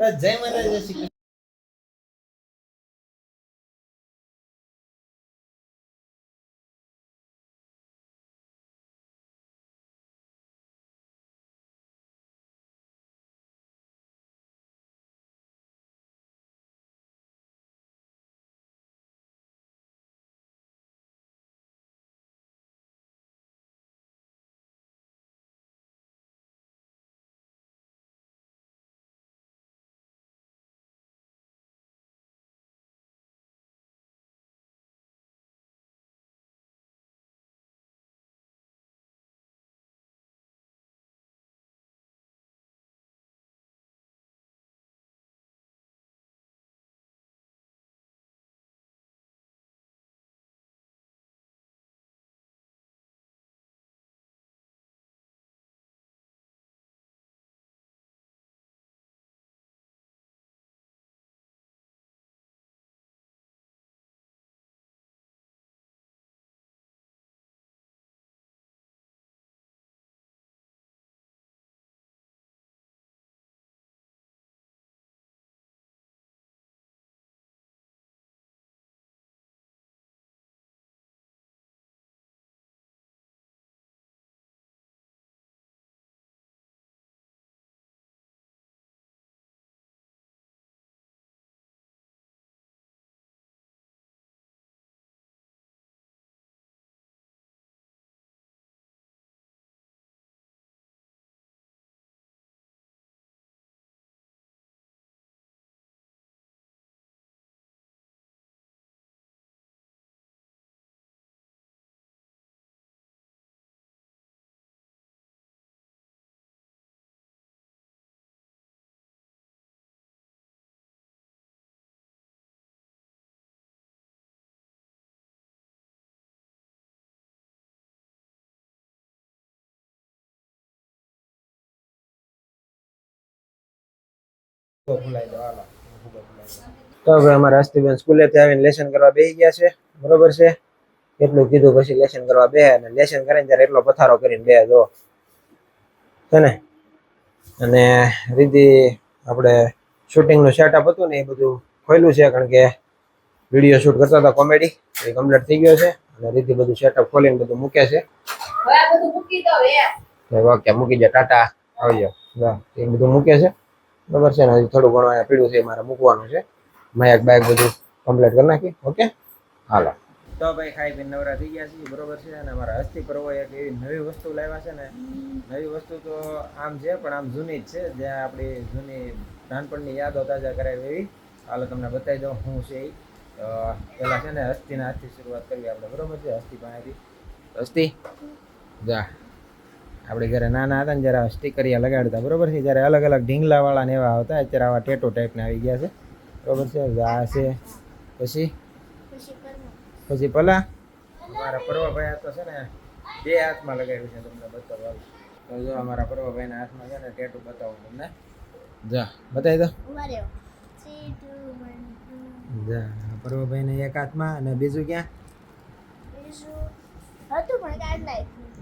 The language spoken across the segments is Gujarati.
જય માતા તો ભૂલાઈ દો હાલો. ભૂગો ભૂલાઈ દો. તો હવે અમારા અસ્તિબેન સ્કૂલેથી આવીને લેસન કરવા બેસી ગયા છે. બરોબર છે? એટલું કીધું પછી લેસન કરવા બે અને લેસન કરીને ત્યારે એટલો પથારો કરીને બે જો. છે ને? અને રીતિ આપણે શૂટિંગનું સેટઅપ હતું ને એ બધું ખોલ્યું છે કારણ કે વીડિયો શૂટ કરતા હતા કોમેડી એ કમ્પ્લીટ થઈ ગયો છે અને રીતિ બધું સેટઅપ ખોલીને બધું મૂકે છે. હવે મૂકી ઓકે મૂકી દે ટાટા આવજો. એ બધું મૂકે છે. બરાબર છે ને? હજી થોડું ઘણું અહીંયા પીડ્યું છે મારે મૂકવાનું છે. માયક બાયક બધું કમ્પ્લીટ કરી નાખી ઓકે હાલો. તો ભાઈ, ખાઈ પીને નવરા થઈ ગયા છીએ, બરોબર છે? અને અમારા હસ્તી પર્વ એક એવી નવી વસ્તુ લાવ્યા છે ને. નવી વસ્તુ તો આમ છે, પણ આમ જૂની જ છે. જ્યાં આપણી જૂની નાનપણની યાદો તાજા કરાવી એવી. હાલો, તમને બતાવી દઉં હું છે એ. પહેલાં છે ને, હસ્તીના હાથથી શરૂઆત કરવી આપણે. બરોબર છે? હસ્તી પાસેથી. હસ્તી? જા. આપણે જ્યારે નાના હતા ને જ્યારે સ્ટીકરિયા લગાડતા બરાબર છે? જ્યારે અલગ અલગ ઢીંગલાવાળા ને એવા આવતા અત્યારે આવા ટેટો ટાઈપના આવી ગયા છે. બરોબર છે? આ છે પછી? પછી પલા અમારા પર્વભાઈ તો છે ને બે હાથમાં લગાવ્યું છે તમને બતાવવા તો જો અમારા પર્વભાઈના હાથમાં છે ને ટેટુ બતાવું તમને. જા બતાવી દો. જા પર્વભાઈને એક હાથમાં અને બીજું ક્યાં?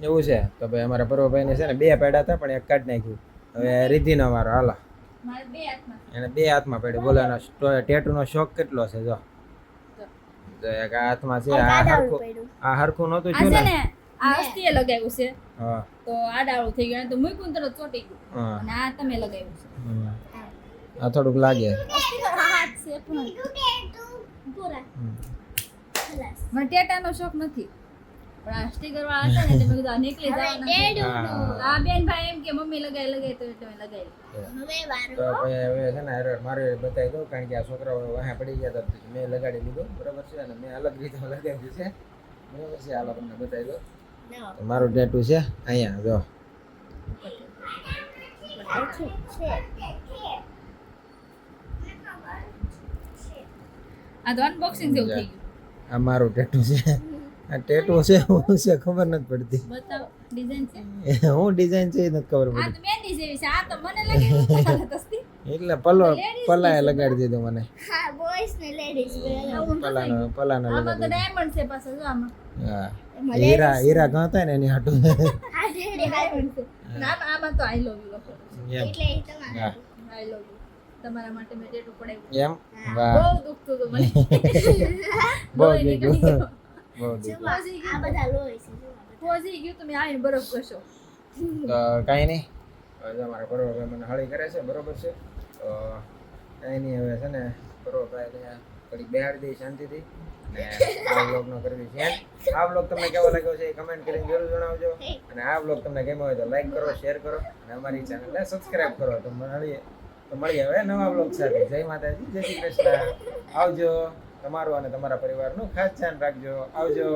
એવું છે. તો ભાઈ અમારા પર્વભાઈને છે ને બે પેડા હતા પણ એક કાઢ નાખ્યું. હવે રિદ્ધિનો અમારો હાલો. મારે બે હાથમાં. એને બે હાથમાં પડ્યું. બોલો એનો ટેટુનો શોખ કેટલો છે જો. જો એક હાથમાં છે આ હરખું આ હરખું નહોતું છે ને? ને આ અસ્થિએ લગાવ્યું છે. હા. તો આડાળું થઈ ગયું તો મૂક્યું તરત ચોટી ગયું. અને આ તમે લગાવ્યું છે. આ થોડુંક લાગે. હાથ છે પણ. મને ટેટાનો શોખ નથી. પણ આ સ્ટીકર વાળા હતા ને એટલે મેં કીધું આ નીકળી જવાના આ બેન ભાઈ એમ કે મમ્મી લગાવી લગાવી તો એટલે મેં લગાવી તો હવે છે ને મારે બતાવી દઉં કારણ કે આ છોકરાઓ વાહે પડી ગયા હતા મેં લગાડી લીધું. બરાબર છે? અને મેં અલગ રીતે લગાવ્યું છે. બરાબર છે? હાલો તમને બતાવી દઉં. તો મારું ટેટુ છે. અહીંયા જો. આ તો અનબોક્સિંગ જેવું થઈ ગયું. આ મારું ટેટુ છે. આ ટેટુ છે હું છે ખબર નથી પડતી. બતાવો ડિઝાઇન છે. હું ડિઝાઇન છે નથી ખબર આ પડતી. તો મહેંદી જેવી છે આ તો મને લાગે એટલે પલ્લો પલ્લાએ લગાડી દીધું મને. હા બોયસ ને લેડીઝ પલ્લાનો પલ્લાને આમાં તો લગાડી ડાયમંડ છે પાછો જો આમાં. હા. હીરા હીરા ગણતા ને એની હાટું. હા ડાયમંડ છે. ના આમાં તો આઈ લવ યુ એમ. એટલે એ તમારે આઈ લવ યુ તમારા માટે મેં એમ? વાહ. બહુ દુખતું હતું મને. બહુ આ બધા લોહી છે ગયું. આવીને બરફ તો કાંઈ નહીં. અમારા મને હળી કરે છે બરોબર છે. તો કાંઈ નહીં હવે છે ને પરોભાઈ થોડીક દઈ શાંતિથી. અને આ બ્લોગનો કરવી છે આ બ્લોગ તમને કેવો લાગ્યો છે એ કમેન્ટ કરીને જરૂર જણાવજો. અને આ બ્લોગ તમને ગમ્યો હોય તો લાઈક કરો શેર કરો અને અમારી ચેનલને સબસ્ક્રાઇબ કરો. તો મળીએ તો મળીએ હવે નવા બ્લોગ સાથે. જય માતાજી જય શ્રી કૃષ્ણ. આવજો. તમારું અને તમારા પરિવારનું ખાસ ધ્યાન રાખજો. આવજો.